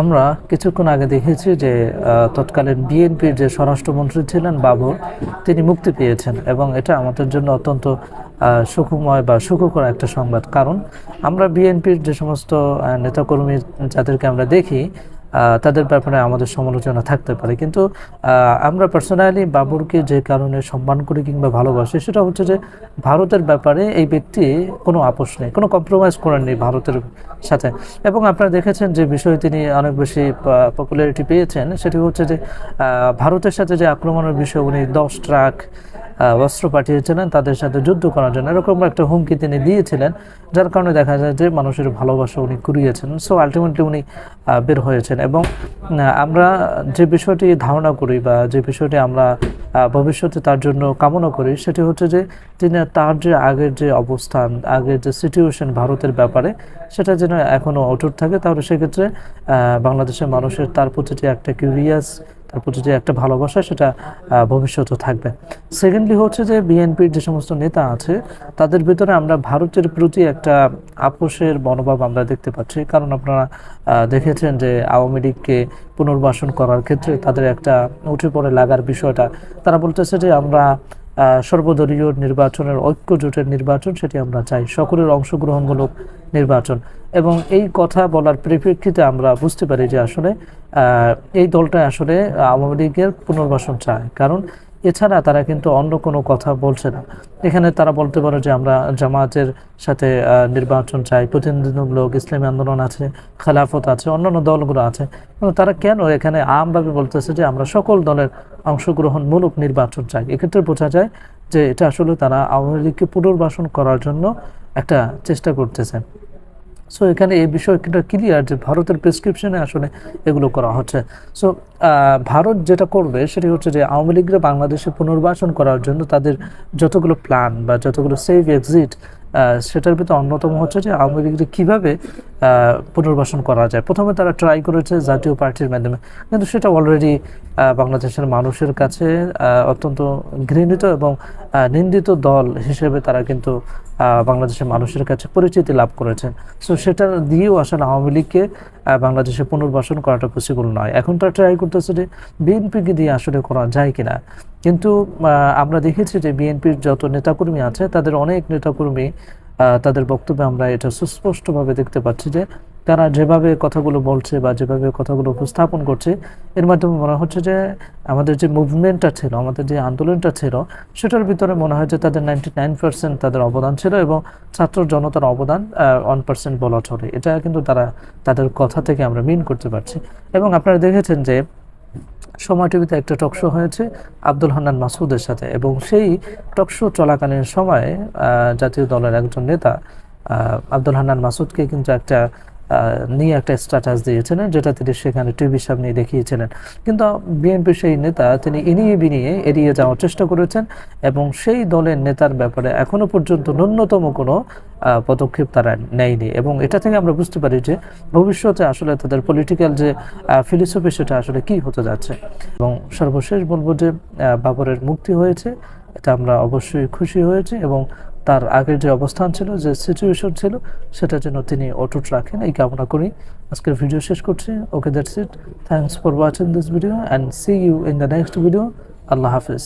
আমরা কিছুক্ষণ আগে দেখেছি যে তৎকালীন বিএনপির যে স্বরাষ্ট্রমন্ত্রী ছিলেন বাবর, তিনি মুক্তি পেয়েছেন এবং এটা আমাদের জন্য অত্যন্ত সুখময় বা সুখকর একটা সংবাদ। কারণ আমরা বিএনপির যে সমস্ত নেতাকর্মী যাদেরকে আমরা দেখি তাদের ব্যাপারে আমাদের সমালোচনা থাকতে পারে। কিন্তু আমরা পার্সোনালি বাবরকে যে কারণে সম্মান করি কিংবা ভালোবাসি, সেটা হচ্ছে যে ভারতের ব্যাপারে এই ব্যক্তি কোনো আপোষ নেই, কোনো কম্প্রোমাইজ করেননি ভারতের সাথে। এবং আপনারা দেখেছেন যে বিষয়ে তিনি অনেক বেশি পপুলারিটি পেয়েছেন, সেটি হচ্ছে যে ভারতের সাথে যে আক্রমণের বিষয়ে উনি দশ ট্রাক অস্ত্র পাঠিয়েছিলেন, তাদের সাথে যুদ্ধ করার জন্য এরকম একটা হুমকি তিনি দিয়েছিলেন, যার কারণে দেখা যায় যে মানুষের ভালোবাসা উনি কুড়িয়েছেন। সো আলটিমেটলি উনি বের হয়েছেন। এবং আমরা যে বিষয়টি ধারণা করি বা যে বিষয়টি আমরা ভবিষ্যতে তার জন্য কামনা করি, সেটি হচ্ছে যে তিনি তার যে আগের যে অবস্থান, আগের যে সিচুয়েশন ভারতের ব্যাপারে, সেটা যেন এখনও অটুট থাকে। তাহলে সেক্ষেত্রে বাংলাদেশের মানুষের তার প্রতিটি একটা কিউরিয়াস তার প্রতি যে একটা ভালোবাসা, সেটা ভবিষ্যতে থাকবে। সেকেন্ডলি হচ্ছে যে বিএনপির যে সমস্ত নেতা আছে, তাদের ভিতরে আমরা ভারতের প্রতি একটা আপোষের মনোভাব আমরা দেখতে পাচ্ছি। কারণ আপনারা দেখেছেন যে, আওয়ামী লীগকে পুনর্বাসন করার ক্ষেত্রে তাদের একটা উঠে পড়ে লাগার বিষয়টা। তারা বলতেছে যে, আমরা সর্বদলীয় নির্বাচনের ঐক্য জোটের নির্বাচন, সেটি আমরা চাই। সকলের অংশগ্রহণমূলক নির্বাচন। এবং এই কথা বলার পরিপ্রেক্ষিতে আমরা বুঝতে পারি যে আসলে এই দলটা আসলে আওয়ামী লীগের পুনর্বাসন চায়। কারণ এছাড়া তারা কিন্তু অন্য কোনো কথা বলছে না। এখানে তারা বলতে পারে যে আমরা জামায়াতের সাথে নির্বাচন চাই, প্রতিনিধিমূলক ইসলামী আন্দোলন আছে, খেলাফত আছে, অন্যান্য দলগুলো আছে। তারা কেন এখানে আমভাবে বলতেছে যে আমরা সকল দলের অংশগ্রহণমূলক নির্বাচন চাই? এক্ষেত্রে বোঝা যায় যে এটা আসলে তারা আওয়ামী লীগকে পুনর্বাসন করার জন্য একটা চেষ্টা করতেছে। সো এখানে এই বিষয়টা ক্লিয়ার যে ভারতের প্রেসক্রিপশনে আসলে এগুলো করা হচ্ছে। সো ভারত যেটা করবে সেটি হচ্ছে যে আওয়ামী লীগরা বাংলাদেশে পুনর্বাসন করার জন্য তাদের যতগুলো প্ল্যান বা যতগুলো সেভ এক্সিট সেটার ভিতরে অন্যতম হচ্ছে যে আওয়ামী লীগকে কীভাবে পুনর্বাসন করা যায়। প্রথমে তারা ট্রাই করেছে জাতীয় পার্টির মাধ্যমে। কিন্তু সেটা অলরেডি বাংলাদেশের মানুষের কাছে অত্যন্ত ঘৃণিত এবং নিন্দিত দল হিসেবে তারা কিন্তু বাংলাদেশের মানুষের কাছে পরিচিতি লাভ করেছেন। সো সেটা দিয়েও আসলে আওয়ামী লীগকে বাংলাদেশে পুনর্বাসন করাটা পসিবল নয়। এখন তারা ট্রাই করতেছে যে বিএনপিকে দিয়ে আসলে করা যায় কিনা। কিন্তু আমরা দেখেছি যে বিএনপির যত নেতাকর্মী আছে, তাদের অনেক নেতাকর্মী তাদের বক্তব্যে আমরা এটা সুস্পষ্টভাবে দেখতে পাচ্ছি যে তারা যেভাবে কথাগুলো বলছে বা যেভাবে কথাগুলো উপস্থাপন করছে, এর মাধ্যমে মনে হচ্ছে যে আমাদের যে মুভমেন্টটা ছিল, আমাদের যে আন্দোলনটা ছিল, সেটার ভিতরে মনে হয় যে তাদের নাইনটি নাইন পার্সেন্ট তাদের অবদান ছিল এবং ছাত্র জনতার অবদান ওয়ান পার্সেন্ট বলা চলে। এটা কিন্তু তারা, তাদের কথা থেকে আমরা মিন করতে পারছি। এবং আপনারা দেখেছেন যে সময় টিভিতে একটা টকশো হয়েছে আব্দুল হান্নান মাসুদের সাথে এবং সেই টকশো চলাকালীন সময়ে জাতীয় দলের একজন নেতা আব্দুল হান্নান মাসুদকে কিন্তু একটা নিয়ে একটা স্ট্যাটাস দিয়েছিলেন, যেটা তিনি সেখানে টিভির সামনে দেখিয়েছিলেন। কিন্তু বিএনপির সেই নেতা, তিনি ইনিয়ে বিনিয়ে এড়িয়ে যাওয়ার চেষ্টা করেছেন এবং সেই দলের নেতার ব্যাপারে এখনও পর্যন্ত ন্যূনতম কোনো পদক্ষেপ তারা নেয়নি। এবং এটা থেকে আমরা বুঝতে পারি যে ভবিষ্যতে আসলে তাদের পলিটিক্যাল যে ফিলোসফি সেটা আসলে কি হতে যাচ্ছে। এবং সর্বশেষ বলব যে বাবরের মুক্তি হয়েছে। এটা আমরা অবশ্যই খুশি হয়েছি এবং তার আগের যে অবস্থান ছিল, যে সিচুয়েশন ছিল সেটা যেন তিনি অটুট রাখেন। এই কামনা করি আজকের ভিডিও শেষ করছি। Okay that's it thanks for watching this video and see you in the next video Allah Hafiz.